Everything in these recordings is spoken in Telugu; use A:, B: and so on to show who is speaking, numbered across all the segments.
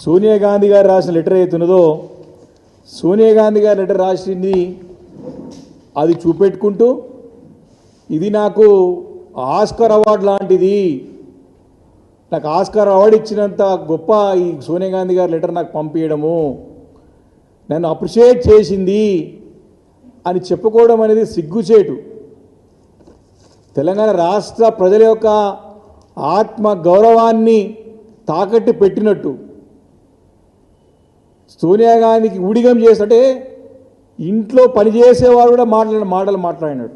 A: సోనియా గాంధీ గారు రాసిన లెటర్ అవుతున్నదో సోనియా గాంధీ గారు లెటర్ రాసింది అది చూపెట్టుకుంటూ ఇది నాకు ఆస్కర్ అవార్డు లాంటిది. నాకు ఆస్కార్ అవార్డు ఇచ్చినంత గొప్ప ఈ సోనియా గాంధీ గారి లెటర్ నాకు పంపించడము నన్ను అప్రిషియేట్ చేసింది అని చెప్పుకోవడం అనేది సిగ్గుచేటు. తెలంగాణ రాష్ట్ర ప్రజల యొక్క ఆత్మ గౌరవాన్ని తాకట్టు పెట్టినట్టు. సోనియా గాంధీకి ఊడిగం చేసినట్టే ఇంట్లో పనిచేసేవారు కూడా మాట్లాడిన మాటలు మాట్లాడినాడు.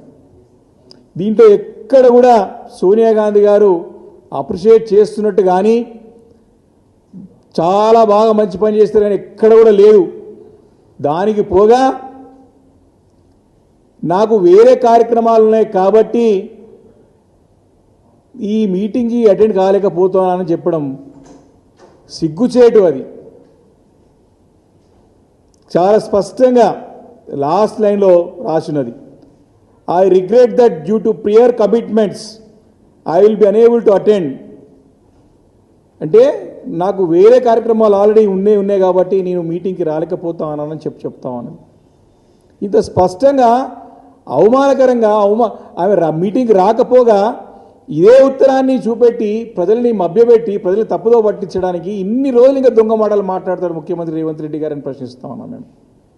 A: దీంట్లో ఎక్కడ కూడా సోనియా గాంధీ గారు అప్రిషియేట్ చేస్తున్నట్టు కానీ చాలా బాగా మంచి పని చేస్తారు కానీ ఎక్కడ కూడా లేదు. దానికి పోగా నాకు వేరే కార్యక్రమాలు ఉన్నాయి కాబట్టి ఈ మీటింగ్కి అటెండ్ కాలేకపోతున్నానని చెప్పడం సిగ్గుచేటు అది. చాలా స్పష్టంగా లాస్ట్ లైన్లో రాసినది. I regret that due to prior commitments I will be unable to attend అంటే నాకు వేరే కార్యక్రమాలు ఆల్రెడీ ఉన్నాయి ఉన్నాయి కాబట్టి నేను మీటింగ్కి రాలేకపోతానని చెప్పి చెప్తామని ఇంత స్పష్టంగా అవమానకరంగా అవమా ఆమె మీటింగ్కి రాకపోగా ఇదే ఉత్తరాన్ని చూపెట్టి ప్రజల్ని మభ్యపెట్టి ప్రజల్ని తప్పుదో పట్టించడానికి ఇన్ని రోజులు ఇంకా దొంగ మాటలు మాట్లాడతాడు ముఖ్యమంత్రి రేవంత్ రెడ్డి గారిని ప్రశ్నిస్తా ఉన్నాం మేము.